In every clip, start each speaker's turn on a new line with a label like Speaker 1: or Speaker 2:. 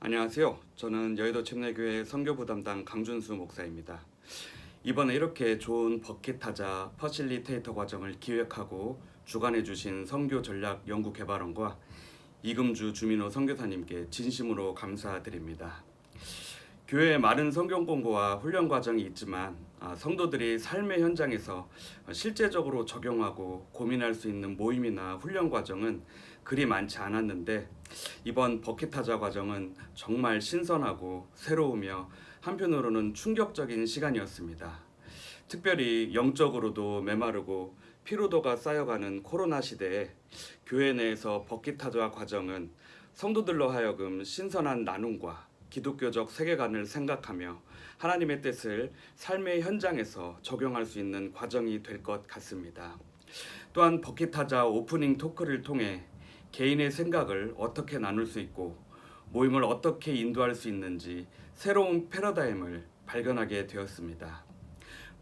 Speaker 1: 안녕하세요. 저는 여의도 침례교회 선교부 담당 강준수 목사입니다. 이번에 이렇게 좋은 버킷하자 퍼실리테이터 과정을 기획하고 주관해 주신 선교 전략 연구 개발원과 이금주 주민호 선교사님께 진심으로 감사드립니다. 교회에 많은 성경 공부와 훈련 과정이 있지만 아, 성도들이 삶의 현장에서 실제적으로 적용하고 고민할 수 있는 모임이나 훈련 과정은 그리 많지 않았는데 이번 버킷하자 과정은 정말 신선하고 새로우며 한편으로는 충격적인 시간이었습니다. 특별히 영적으로도 메마르고 피로도가 쌓여가는 코로나 시대에 교회 내에서 버킷하자 과정은 성도들로 하여금 신선한 나눔과 기독교적 세계관을 생각하며 하나님의 뜻을 삶의 현장에서 적용할 수 있는 과정이 될 것 같습니다. 또한 버킷하자 오프닝 토크를 통해 개인의 생각을 어떻게 나눌 수 있고 모임을 어떻게 인도할 수 있는지 새로운 패러다임을 발견하게 되었습니다.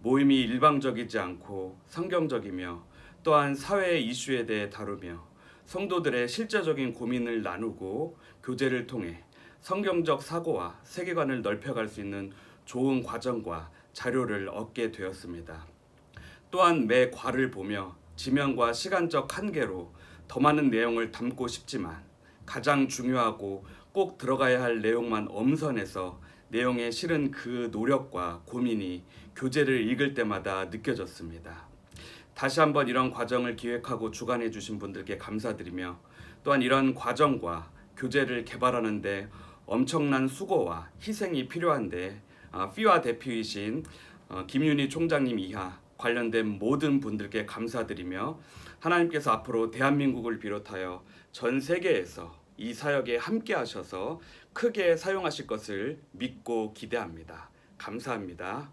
Speaker 1: 모임이 일방적이지 않고 성경적이며 또한 사회의 이슈에 대해 다루며 성도들의 실제적인 고민을 나누고 교제를 통해 성경적 사고와 세계관을 넓혀갈 수 있는 좋은 과정과 자료를 얻게 되었습니다. 또한 매 과를 보며 지명과 시간적 한계로 더 많은 내용을 담고 싶지만 가장 중요하고 꼭 들어가야 할 내용만 엄선해서 내용에 실은 그 노력과 고민이 교재를 읽을 때마다 느껴졌습니다. 다시 한번 이런 과정을 기획하고 주관해 주신 분들께 감사드리며 또한 이런 과정과 교재를 개발하는데 엄청난 수고와 희생이 필요한데 아, 피와 대표이신 어, 김윤희 총장님 이하 관련된 모든 분들께 감사드리며 하나님께서 앞으로 대한민국을 비롯하여 전 세계에서 이 사역에 함께 하셔서 크게 사용하실 것을 믿고 기대합니다. 감사합니다.